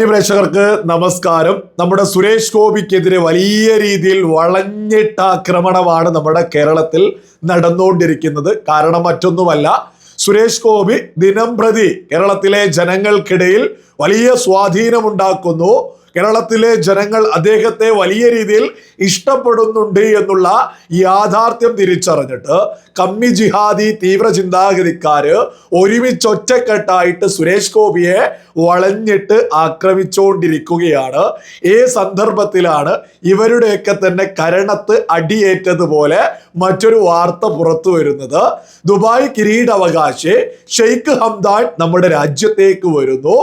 പ്രേക്ഷകർക്ക് നമസ്കാരം. നമ്മുടെ സുരേഷ് ഗോപിക്കെതിരെ വലിയ രീതിയിൽ വളഞ്ഞിട്ട ആക്രമണമാണ് നമ്മുടെ കേരളത്തിൽ നടന്നുകൊണ്ടിരിക്കുന്നത്. കാരണം മറ്റൊന്നുമല്ല സുരേഷ് ഗോപി ദിനം പ്രതി കേരളത്തിലെ ജനങ്ങൾക്കിടയിൽ വലിയ സ്വാധീനമുണ്ടാക്കുന്നു. കേരളത്തിലെ ജനങ്ങൾ അദ്ദേഹത്തെ വലിയ രീതിയിൽ ഇഷ്ടപ്പെടുന്നുണ്ട് എന്നുള്ള യാഥാർത്ഥ്യം തിരിച്ചറിഞ്ഞിട്ട് കമ്മി ജിഹാദി തീവ്ര ചിന്താഗതിക്കാര് ഒരുമിച്ച് ഒറ്റക്കെട്ടായിട്ട് സുരേഷ് ഗോപിയെ വളഞ്ഞിട്ട് ആക്രമിച്ചുകൊണ്ടിരിക്കുകയാണ് ഈ സന്ദർഭത്തിലാണ് ഇവരുടെയൊക്കെ തന്നെ കരണത്ത് അടിയേറ്റതുപോലെ മറ്റൊരു വാർത്ത പുറത്തു വരുന്നത്. ദുബായ് കിരീടാവകാശി ഷെയ്ഖ് ഹംദാൻ നമ്മുടെ രാജ്യത്തേക്ക് വരുന്നു.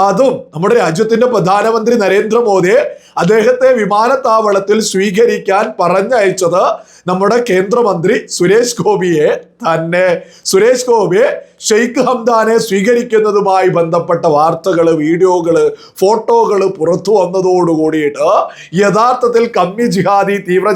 അതും നമ്മുടെ രാജ്യത്തിന്റെ പ്രധാനമന്ത്രി നരേന്ദ്രമോദി അദ്ദേഹത്തെ വിമാനത്താവളത്തിൽ സ്വീകരിക്കാൻ പറഞ്ഞയച്ചത് നമ്മുടെ കേന്ദ്രമന്ത്രി സുരേഷ് ഗോപിയെ തന്നെ. സുരേഷ് ഗോപി ഷെയ്ഖ് ഹംദാനെ സ്വീകരിക്കുന്നതുമായി ബന്ധപ്പെട്ട വാർത്തകൾ വീഡിയോകൾ ഫോട്ടോകൾ പുറത്തു വന്നതോടുകൂടിയിട്ട് യഥാർത്ഥത്തിൽ കമ്മി ജിഹാദി തീവ്ര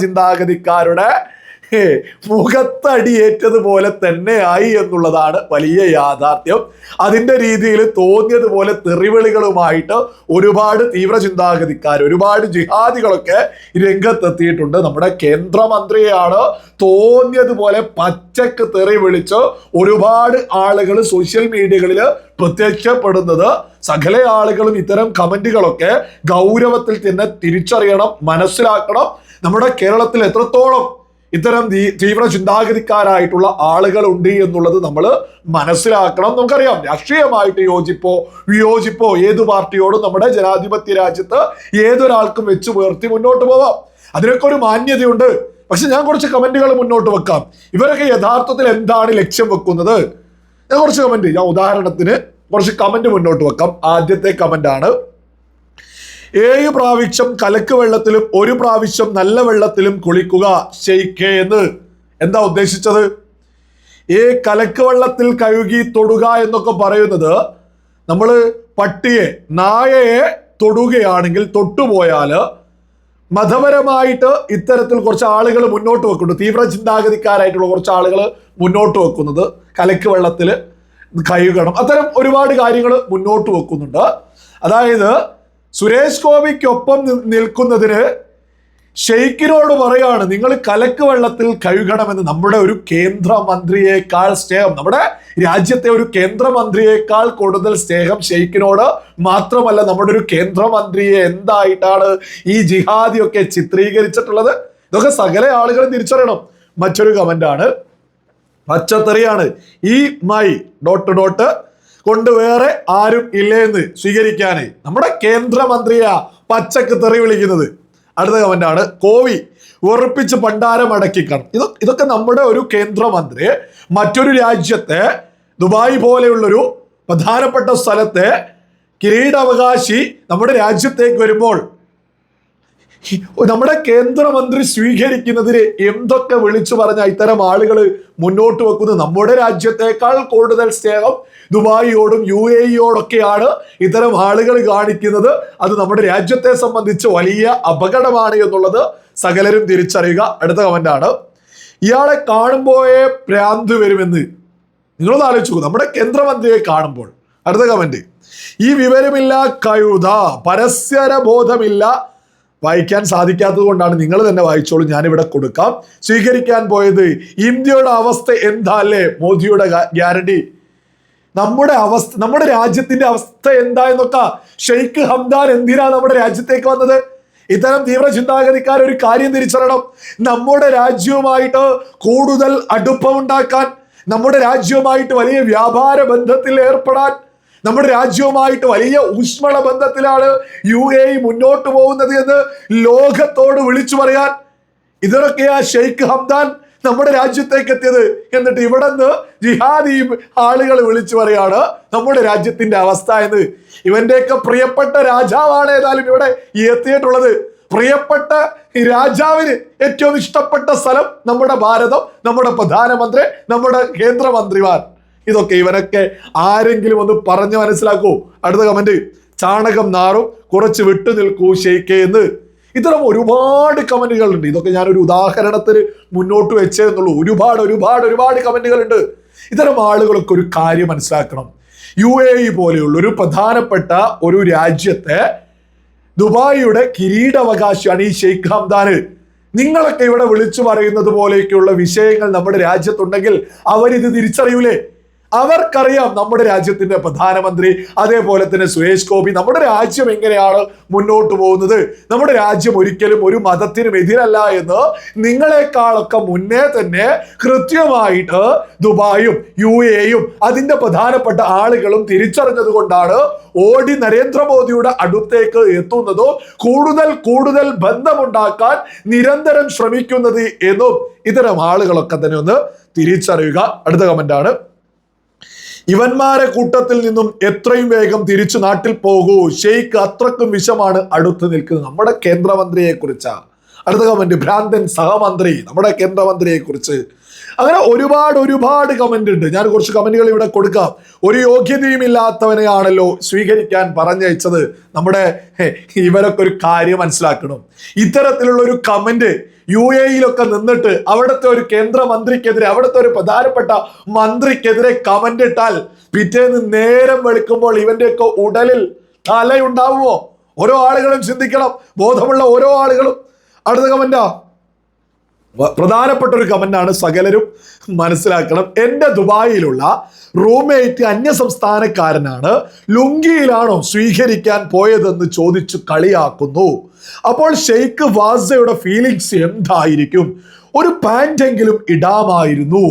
ചിന്താഗതിക്കാരുടെ ഏറ്റതുപോലെ തന്നെ തന്നെയായി എന്നുള്ളതാണ് വലിയ യാഥാർത്ഥ്യം. അതിന്റെ രീതിയിൽ തോന്നിയതുപോലെ തെറിവിളികളുമായിട്ട് ഒരുപാട് തീവ്ര ചിന്താഗതിക്കാർ ഒരുപാട് ജിഹാദികളൊക്കെ രംഗത്തെത്തിയിട്ടുണ്ട്. നമ്മുടെ കേന്ദ്രമന്ത്രിയാണ് തോന്നിയതുപോലെ പച്ചക്ക് തെറി വിളിച്ച് ഒരുപാട് ആളുകൾ സോഷ്യൽ മീഡിയകളിൽ പ്രത്യക്ഷപ്പെടുന്നത്. സകല ആളുകളും ഇത്തരം കമന്റുകളൊക്കെ ഗൗരവത്തിൽ തന്നെ തിരിച്ചറിയണം മനസ്സിലാക്കണം. നമ്മുടെ കേരളത്തിൽ എത്രത്തോളം ഇത്തരം തീ- തീവ്ര ചിന്താഗതിക്കാരായിട്ടുള്ള ആളുകൾ ഉണ്ട് എന്നുള്ളത് നമ്മൾ മനസ്സിലാക്കണം. നമുക്കറിയാം. രാഷ്ട്രീയമായിട്ട് യോജിപ്പോ വിയോജിപ്പോ ഏത് പാർട്ടിയോടും നമ്മുടെ ജനാധിപത്യ രാജ്യത്ത് ഏതൊരാൾക്കും വെച്ച് പുലർത്തി മുന്നോട്ട് പോവാം. അതിനൊക്കെ ഒരു മാന്യതയുണ്ട്. പക്ഷെ ഞാൻ കുറച്ച് കമന്റുകൾ മുന്നോട്ട് വെക്കാം. ഇവരൊക്കെ യഥാർത്ഥത്തിൽ എന്താണ് ലക്ഷ്യം വെക്കുന്നത്? ഞാൻ കുറച്ച് കമന്റ് ഞാൻ ഉദാഹരണത്തിന് കുറച്ച് കമന്റ് മുന്നോട്ട് വെക്കാം. ആദ്യത്തെ കമന്റ് ആണ് ഏഴ് പ്രാവശ്യം കലക്ക് വെള്ളത്തിലും ഒരു പ്രാവശ്യം നല്ല വെള്ളത്തിലും കുളിക്കുക ഷെയ്ഖേ എന്ന്. എന്താ ഉദ്ദേശിച്ചത്? ഏ കലക്ക് വെള്ളത്തിൽ കഴുകി തൊടുക എന്നൊക്കെ പറയുന്നത് നമ്മൾ പട്ടിയെ നായയെ തൊടുകയാണെങ്കിൽ തൊട്ടുപോയാൽ മതപരമായിട്ട് ഇത്തരത്തിൽ കുറച്ച് ആളുകൾ മുന്നോട്ട് വെക്കുന്നുണ്ട്. തീവ്ര ചിന്താഗതിക്കാരായിട്ടുള്ള കുറച്ച് ആളുകൾ മുന്നോട്ട് വെക്കുന്നത് കലക്ക് വെള്ളത്തിൽ കഴുകണം. അത്തരം ഒരുപാട് കാര്യങ്ങൾ മുന്നോട്ട് വെക്കുന്നുണ്ട്. അതായത് സുരേഷ് ഗോപിക്കൊപ്പം നിൽക്കുന്നതിന് ഷെയ്ഖിനോട് പറയാണ് നിങ്ങൾ കലക്ക് വെള്ളത്തിൽ കഴുകണമെന്ന് നമ്മുടെ ഒരു കേന്ദ്രമന്ത്രിയേക്കാൾ സ്നേഹം നമ്മുടെ രാജ്യത്തെ ഒരു കേന്ദ്രമന്ത്രിയേക്കാൾ കൂടുതൽ സ്നേഹം ഷെയ്ഖിനോട് മാത്രമല്ല നമ്മുടെ ഒരു കേന്ദ്രമന്ത്രിയെ എന്തായിട്ടാണ് ഈ ജിഹാദിയൊക്കെ ചിത്രീകരിച്ചിട്ടുള്ളത്? ഇതൊക്കെ സകല ആളുകളും തിരിച്ചറിയണം. മറ്റൊരു കമന്റ് ആണ്. പച്ചത്തെറിയാണ്. ഈ മൈ ഡോട്ട് ഡോട്ട് കൊണ്ട് വേറെ ആരും ഇല്ലേന്ന് സ്വീകരിക്കാൻ നമ്മുടെ കേന്ദ്രമന്ത്രിയാ പച്ചക്ക് തെറി വിളിക്കുന്നത്. അടുത്ത കമന്റ് ആണ് കോവി ഉറപ്പിച്ച് പണ്ടാരം അടക്കിക്കണം ഇത് ഇതൊക്കെ നമ്മുടെ ഒരു കേന്ദ്രമന്ത്രി മറ്റൊരു രാജ്യത്തെ ദുബായ് പോലെയുള്ളൊരു പ്രധാനപ്പെട്ട സ്ഥലത്തെ കിരീടാവകാശി നമ്മുടെ രാജ്യത്തേക്ക് വരുമ്പോൾ നമ്മുടെ കേന്ദ്രമന്ത്രി സ്വീകരിക്കുന്നതിന് എന്തൊക്കെ വിളിച്ചു പറഞ്ഞ ഇത്തരം ആളുകൾ മുന്നോട്ട് വെക്കുന്നത് നമ്മുടെ രാജ്യത്തേക്കാൾ കൂടുതൽ സ്നേഹം ദുബായിയോടും യു എ ഇയോടൊക്കെയാണ് ഇത്തരം ആളുകൾ കാണിക്കുന്നത്. അത് നമ്മുടെ രാജ്യത്തെ സംബന്ധിച്ച് വലിയ അപകടമാണ് എന്നുള്ളത് സകലരും തിരിച്ചറിയുക. അടുത്ത കമന്റ് ആണ്. ഇയാളെ കാണുമ്പോഴേ ഭ്രാന്ത് വരുമെന്ന്. നിങ്ങളൊന്ന് ആലോചിച്ചു നമ്മുടെ കേന്ദ്രമന്ത്രിയെ കാണുമ്പോൾ. അടുത്ത കമന്റ് ഈ വിവരമില്ല കഴുത. പരസ്പര ബോധമില്ല വായിക്കാൻ സാധിക്കാത്തത് കൊണ്ടാണ് നിങ്ങൾ തന്നെ വായിച്ചോളൂ. ഞാൻ ഇവിടെ കൊടുക്കാം. സ്വീകരിക്കാൻ പോയത് ഇന്ത്യയുടെ അവസ്ഥ എന്താ അല്ലേ മോദിയുടെ ഗ്യാരണ്ടി. നമ്മുടെ അവസ്ഥ നമ്മുടെ രാജ്യത്തിന്റെ അവസ്ഥ എന്താ എന്നൊക്കെ ഷെയ്ഖ് ഹംദാൻ എന്തിനാ നമ്മുടെ രാജ്യത്തേക്ക് വന്നത്? ഇത്തരം തീവ്ര ചിന്താഗതിക്കാർ ഒരു കാര്യം തിരിച്ചറിയണം. നമ്മുടെ രാജ്യവുമായിട്ട് കൂടുതൽ അടുപ്പമുണ്ടാക്കാൻ നമ്മുടെ രാജ്യവുമായിട്ട് വലിയ വ്യാപാര ബന്ധത്തിൽ ഏർപ്പെടാൻ നമ്മുടെ രാജ്യവുമായിട്ട് വലിയ ഊഷ്മള ബന്ധത്തിലാണ് യു എ മുന്നോട്ട് പോകുന്നത് എന്ന് ലോകത്തോട് വിളിച്ചു പറയാൻ ഇതൊക്കെയാ ഷെയ്ഖ് ഹംദാൻ നമ്മുടെ രാജ്യത്തേക്ക് എത്തിയത് എന്നിട്ട് ഇവിടെ നിന്ന് ജിഹാദി ആളുകൾ വിളിച്ചു പറയാണ് നമ്മുടെ രാജ്യത്തിന്റെ അവസ്ഥ എന്ന്. ഇവന്റെയൊക്കെ പ്രിയപ്പെട്ട രാജാവാണ് ഏതായാലും ഇവിടെ എത്തിയിട്ടുള്ളത്. പ്രിയപ്പെട്ട രാജാവിന് ഏറ്റവും ഇഷ്ടപ്പെട്ട സ്ഥലം നമ്മുടെ ഭാരതം നമ്മുടെ പ്രധാനമന്ത്രി നമ്മുടെ കേന്ദ്രമന്ത്രിമാർ. ഇതൊക്കെ ഇവനൊക്കെ ആരെങ്കിലും ഒന്ന് പറഞ്ഞു മനസ്സിലാക്കൂ. അടുത്ത കമന്റ് ചാണകം നാറും കുറച്ച് വിട്ടു നിൽക്കൂ ഷെയ്ക്കേ എന്ന്. ഇത്തരം ഒരുപാട് കമന്റുകൾ ഉണ്ട് ഇതൊക്കെ ഞാൻ ഒരു ഉദാഹരണത്തിന് മുന്നോട്ട് വെച്ചേ എന്നുള്ളൂ. ഒരുപാട് ഒരുപാട് ഒരുപാട് കമന്റുകൾ ഉണ്ട് ഇത്തരം ആളുകളൊക്കെ ഒരു കാര്യം മനസ്സിലാക്കണം. യു എ ഇ പോലെയുള്ള ഒരു പ്രധാനപ്പെട്ട ഒരു രാജ്യത്തെ ദുബായിയുടെ കിരീടാവകാശിയാണ് ഈ ഷെയ്ഖ് ഹംദാന് നിങ്ങളൊക്കെ ഇവിടെ വിളിച്ചു പറയുന്നത് പോലെയൊക്കെയുള്ള വിഷയങ്ങൾ നമ്മുടെ രാജ്യത്തുണ്ടെങ്കിൽ അവരിത് തിരിച്ചറിയൂലേ? അവർക്കറിയാം നമ്മുടെ രാജ്യത്തിന്റെ പ്രധാനമന്ത്രി അതേപോലെ തന്നെ സുരേഷ് ഗോപി. നമ്മുടെ രാജ്യം എങ്ങനെയാണ് മുന്നോട്ട് പോകുന്നത്? നമ്മുടെ രാജ്യം ഒരിക്കലും ഒരു മതത്തിനും എതിരല്ല എന്ന് നിങ്ങളെക്കാളൊക്കെ മുന്നേ തന്നെ കൃത്യമായിട്ട് ദുബായും യു എയും അതിന്റെ പ്രധാനപ്പെട്ട ആളുകളും തിരിച്ചറിഞ്ഞത് കൊണ്ടാണ് ഓടി നരേന്ദ്രമോദിയുടെ അടുത്തേക്ക് എത്തുന്നതും കൂടുതൽ കൂടുതൽ ബന്ധമുണ്ടാക്കാൻ നിരന്തരം ശ്രമിക്കുന്നത് എന്നും ഇത്തരം ആളുകളൊക്കെ തന്നെ ഒന്ന് തിരിച്ചറിയുക. അടുത്ത കമന്റ് ആണ്. ഇവന്മാരെ കൂട്ടത്തിൽ നിന്നും എത്രയും വേഗം തിരിച്ചു നാട്ടിൽ പോകൂ. ഷെയ്ഖ് അത്രക്കും വിഷമാണ് അടുത്ത് നിൽക്കുന്നത്. നമ്മുടെ കേന്ദ്രമന്ത്രിയെ കുറിച്ചാ അടുത്ത കമന്റ് ഭ്രാന്തൻ സഹമന്ത്രി നമ്മുടെ കേന്ദ്രമന്ത്രിയെ കുറിച്ച് അങ്ങനെ ഒരുപാട് ഒരുപാട് കമന്റ് ഉണ്ട്. ഞാൻ കുറച്ച് കമന്റുകൾ ഇവിടെ കൊടുക്കാം. ഒരു യോഗ്യതയും ഇല്ലാത്തവനെയാണല്ലോ സ്വീകരിക്കാൻ പറഞ്ഞയച്ചത്. നമ്മുടെ ഇവരൊക്കെ ഒരു കാര്യം മനസ്സിലാക്കണം. ഇത്തരത്തിലുള്ള ഒരു കമന്റ് യു എയിലൊക്കെ നിന്നിട്ട് അവിടുത്തെ ഒരു കേന്ദ്രമന്ത്രിക്കെതിരെ അവിടുത്തെ ഒരു പ്രധാനപ്പെട്ട മന്ത്രിക്കെതിരെ കമന്റ് ഇട്ടാൽ പിറ്റേന്ന് നേരം വെളുക്കുമ്പോൾ ഇവന്റെയൊക്കെ ഉടലിൽ തലയുണ്ടാവുമോ? ഓരോ ആളുകളും ചിന്തിക്കണം. ബോധമുള്ള ഓരോ ആളുകളും. അടുത്ത കമന്റാ പ്രധാനപ്പെട്ട ഒരു കമന്റാണ് സകലരും മനസ്സിലാക്കണം. എന്റെ ദുബായിലുള്ള റൂംമേറ്റ് അന്യ സംസ്ഥാനക്കാരനാണ് ലുങ്കിയിലാണോ സ്വീകരിക്കാൻ പോയതെന്ന് ചോദിച്ചു കളിയാക്കുന്നു. അപ്പോൾ ഷെയ്ഖ് വാസയുടെ ഫീലിങ്സ് എന്തായിരിക്കും? ഒരു പാന്റെങ്കിലും ഇടാമായിരുന്നു.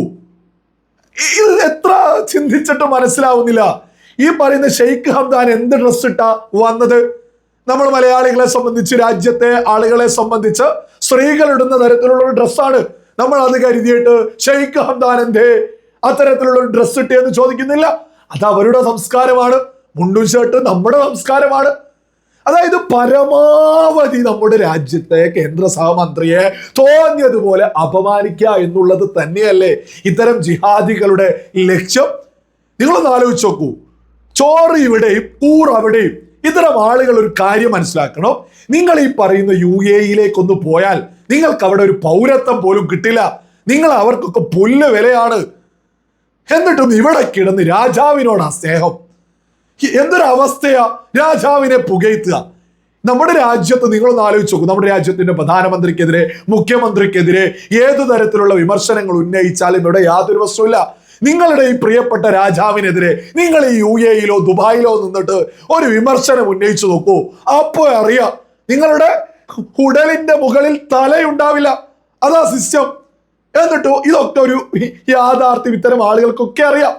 ഇത് എത്ര ചിന്തിച്ചിട്ട് മനസ്സിലാവുന്നില്ല. ഈ പറയുന്ന ഷെയ്ഖ് ഹംദാൻ എന്ത് ഡ്രസ് ഇട്ടാ വന്നത്? നമ്മൾ മലയാളികളെ സംബന്ധിച്ച് രാജ്യത്തെ ആളുകളെ സംബന്ധിച്ച് സ്ത്രീകൾ ഇടുന്ന തരത്തിലുള്ള ഒരു ഡ്രസ്സാണ്. നമ്മൾ അത് കരുതിയിട്ട് ഷെയ്ഖ് ഹംദാൻ എന്തേ അത്തരത്തിലുള്ള ഒരു ഡ്രസ് ഇട്ടേന്ന് ചോദിക്കുന്നില്ല. അത് അവരുടെ സംസ്കാരമാണ്. മുണ്ടും ഷർട്ട് നമ്മുടെ സംസ്കാരമാണ്. അതായത് പരമാവധി നമ്മുടെ രാജ്യത്തെ കേന്ദ്ര സഹമന്ത്രിയെ തോന്നിയതുപോലെ അപമാനിക്കുക എന്നുള്ളത് തന്നെയല്ലേ ഇത്തരം ജിഹാദികളുടെ ലക്ഷ്യം? നിങ്ങളൊന്ന് ആലോചിച്ച് നോക്കൂ. ചോറ് ഇവിടെയും കൂർ അവിടെയും ഇത്തരം ആളുകൾ ഒരു കാര്യം മനസ്സിലാക്കണം? നിങ്ങൾ ഈ പറയുന്ന യു എയിലേക്കൊന്ന് പോയാൽ നിങ്ങൾക്ക് അവിടെ ഒരു പൗരത്വം പോലും കിട്ടില്ല. നിങ്ങൾ അവർക്കൊക്കെ പുല്ല് വിലയാണ്. എന്നിട്ടും ഇവിടെ കിടന്ന് രാജാവിനോടാ സ്നേഹം. എന്തൊരവസ്ഥയാ രാജാവിനെ പുകയ്ത്തുക നമ്മുടെ രാജ്യത്ത് നിങ്ങളൊന്ന് ആലോചിച്ച് നോക്കൂ. നമ്മുടെ രാജ്യത്തിന്റെ പ്രധാനമന്ത്രിക്കെതിരെ മുഖ്യമന്ത്രിക്കെതിരെ ഏതു തരത്തിലുള്ള വിമർശനങ്ങൾ ഉന്നയിച്ചാലും ഇവിടെ യാതൊരു വസ്തുവില്ല നിങ്ങളുടെ ഈ പ്രിയപ്പെട്ട രാജാവിനെതിരെ നിങ്ങൾ ഈ യു എയിലോ ദുബായിലോ നിന്നിട്ട് ഒരു വിമർശനം ഉന്നയിച്ചു നോക്കൂ. അപ്പോ അറിയാം നിങ്ങളുടെ ഉടലിന്റെ മുകളിൽ തലയുണ്ടാവില്ല. അതാ സിസ്റ്റം. എന്നിട്ടോ ഇതൊക്കെ ഒരു യാഥാർത്ഥ്യം ഇത്തരം ആളുകൾക്കൊക്കെ അറിയാം.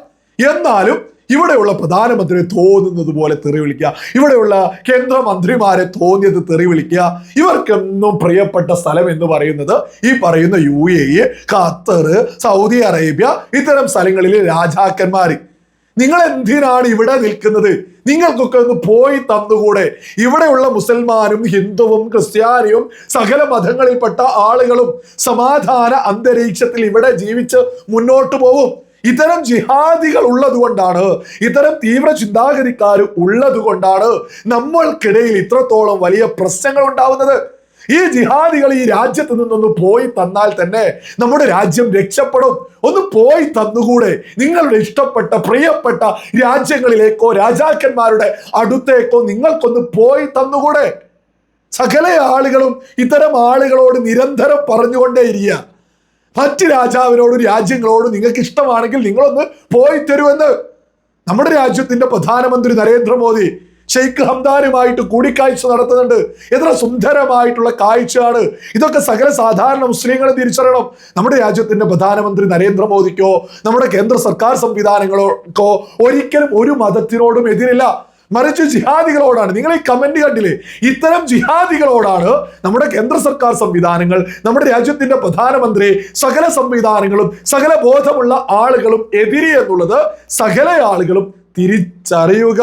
എന്നാലും ഇവിടെയുള്ള പ്രധാനമന്ത്രി തോന്നുന്നത് പോലെ തെറി വിളിക്കുക. ഇവിടെയുള്ള കേന്ദ്രമന്ത്രിമാരെ തോന്നിയത് തെറി വിളിക്കുക. ഇവർക്കെന്നും പ്രിയപ്പെട്ട സ്ഥലം എന്ന് പറയുന്നത് ഈ പറയുന്ന U A Qatar Saudi Arabia ഇത്തരം സ്ഥലങ്ങളിലെ രാജാക്കന്മാർ. നിങ്ങൾ എന്തിനാണ് ഇവിടെ നിൽക്കുന്നത്? നിങ്ങൾക്കൊക്കെ ഒന്ന് പോയി തന്നുകൂടെ? ഇവിടെയുള്ള മുസൽമാനും ഹിന്ദുവും ക്രിസ്ത്യാനിയും സകല മതങ്ങളിൽപ്പെട്ട ആളുകളും സമാധാന അന്തരീക്ഷത്തിൽ ഇവിടെ ജീവിച്ച് മുന്നോട്ട് പോകും ഇത്തരം ജിഹാദികൾ ഉള്ളതുകൊണ്ടാണ് ഇത്തരം തീവ്ര ചിന്താഗതിക്കാർ ഉള്ളതുകൊണ്ടാണ് നമ്മൾക്കിടയിൽ ഇത്രത്തോളം വലിയ പ്രശ്നങ്ങൾ ഉണ്ടാവുന്നത് ഈ ജിഹാദികൾ ഈ രാജ്യത്ത് നിന്നൊന്ന് പോയി തന്നാൽ തന്നെ നമ്മുടെ രാജ്യം രക്ഷപ്പെടും. ഒന്ന് പോയി തന്നുകൂടെ. നിങ്ങളുടെ ഇഷ്ടപ്പെട്ട പ്രിയപ്പെട്ട രാജ്യങ്ങളിലേക്കോ രാജാക്കന്മാരുടെ അടുത്തേക്കോ നിങ്ങൾക്കൊന്ന് പോയി തന്നുകൂടെ. സകല ആളുകളും ഇത്തരം ആളുകളോട് നിരന്തരം പറഞ്ഞുകൊണ്ടേയിരിക്കുക. മറ്റ് രാജാവിനോടും രാജ്യങ്ങളോടും നിങ്ങൾക്ക് ഇഷ്ടമാണെങ്കിൽ നിങ്ങളൊന്ന് പോയി തരുമെന്ന് നമ്മുടെ രാജ്യത്തിന്റെ പ്രധാനമന്ത്രി നരേന്ദ്രമോദി ഷെയ്ഖ് ഹംദാനുമായിട്ട് കൂടിക്കാഴ്ച നടത്തുന്നുണ്ട്. എത്ര സുന്ദരമായിട്ടുള്ള കാഴ്ചയാണ്. ഇതൊക്കെ സകല സാധാരണ മുസ്ലിങ്ങളെ തിരിച്ചറിയണം. നമ്മുടെ രാജ്യത്തിന്റെ പ്രധാനമന്ത്രി നരേന്ദ്രമോദിക്കോ നമ്മുടെ കേന്ദ്ര സർക്കാർ സംവിധാനങ്ങൾക്കോ ഒരിക്കലും ഒരു മതത്തിനോടും എതിരില്ല. മറിച്ച് ജിഹാദികളോടാണ്. നിങ്ങൾ ഈ കമന്റ് കണ്ടില്ലേ? ഇത്തരം ജിഹാദികളോടാണ് നമ്മുടെ കേന്ദ്ര സർക്കാർ സംവിധാനങ്ങൾ നമ്മുടെ രാജ്യത്തിന്റെ പ്രധാനമന്ത്രി സകല സംവിധാനങ്ങളും സകല ബോധമുള്ള ആളുകളും എതിരി എന്നുള്ളത് സകല ആളുകളും തിരിച്ചറിയുക.